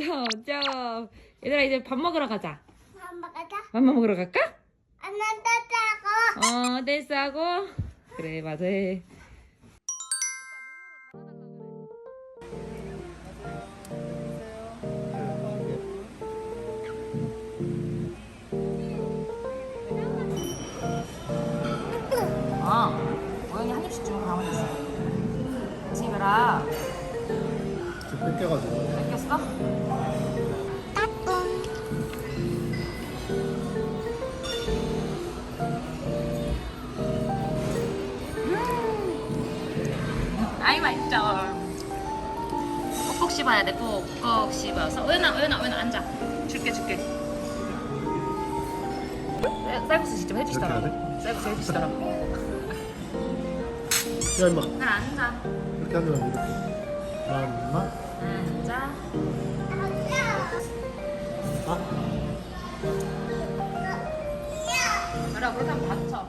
점점점점점점 얘들아 이제 밥 먹으러 가자 엄마 가자. 밥 먹으러 갈까? 안 난다고. 어 댄스하고 그래 맞아 뺏겨가지고. 뺏겼어? 아이 맛있죠. 꼭꼭 씹어야 돼. 꼭꼭 씹어서. 오연아, 오연아, 오연아 앉아. 줄게, 줄게. 쌀- 쌀국수 직접 해주시더라고. 이렇게 쌀국수 해주시더라고. 야, 임마. 잘 앉아. 이렇게 하면 이렇게. 나, 임마. 앉아. 아, 그래, 그렇게 하면 다쳐.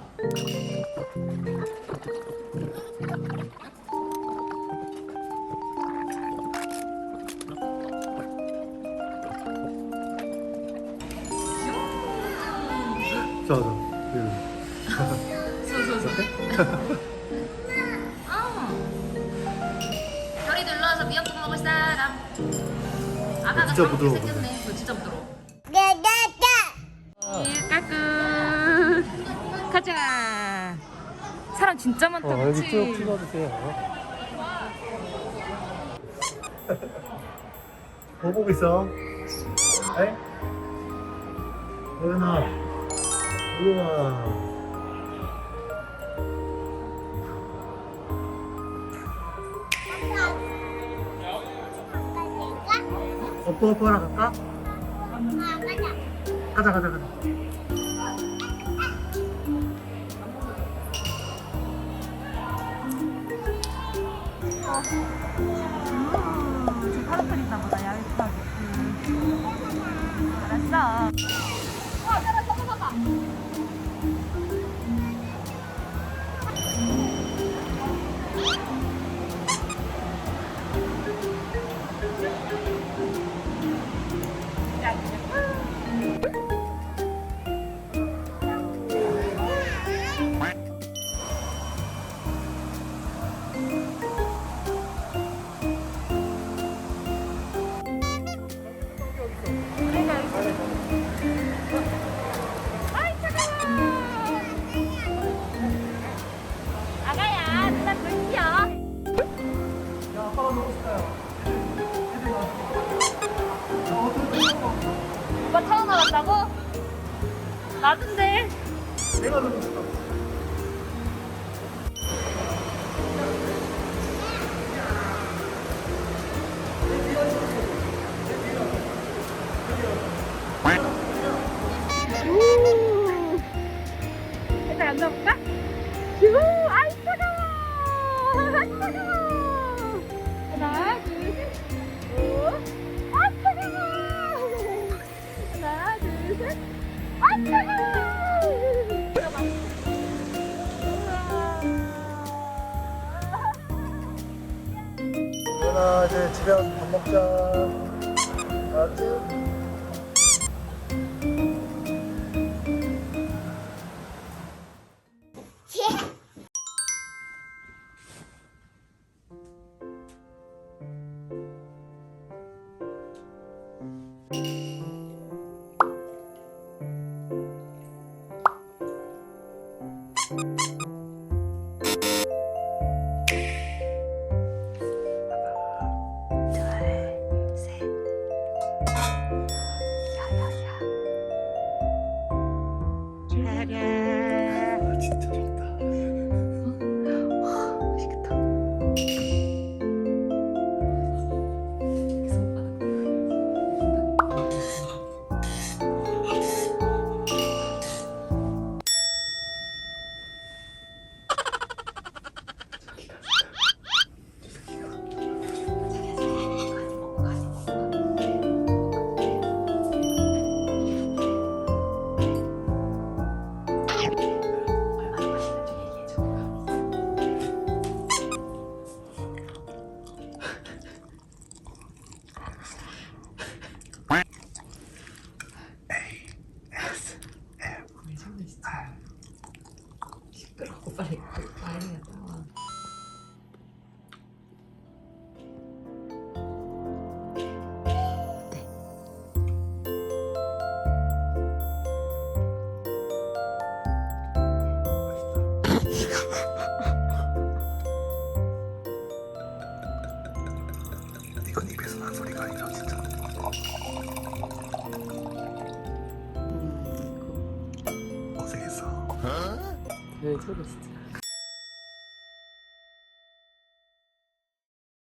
자, 자. 그, 수수 수. 아까가 진짜 부드러워. 생겼네. 진짜 부드러워. 나나나. 까꿍. 가자. 사람 진짜 많다, 어, 여기 그치? 쭉 찍어주세요. 뭐 보고 있어? 에? 오연아. 우와. 오빠 오빠랑 갈까? 가자 가자 가자. 지금 파란불 있나 보다, 야 알았다고? 나던데. 내가 너무 싶다. 일단 앉아볼까? 오연아 이제 집에 와서 밥 먹자. 알았지? 달달달달달달달달달 이건 입에서 난 소리가 아니라 진짜. 어색했어. 왜 저랬어?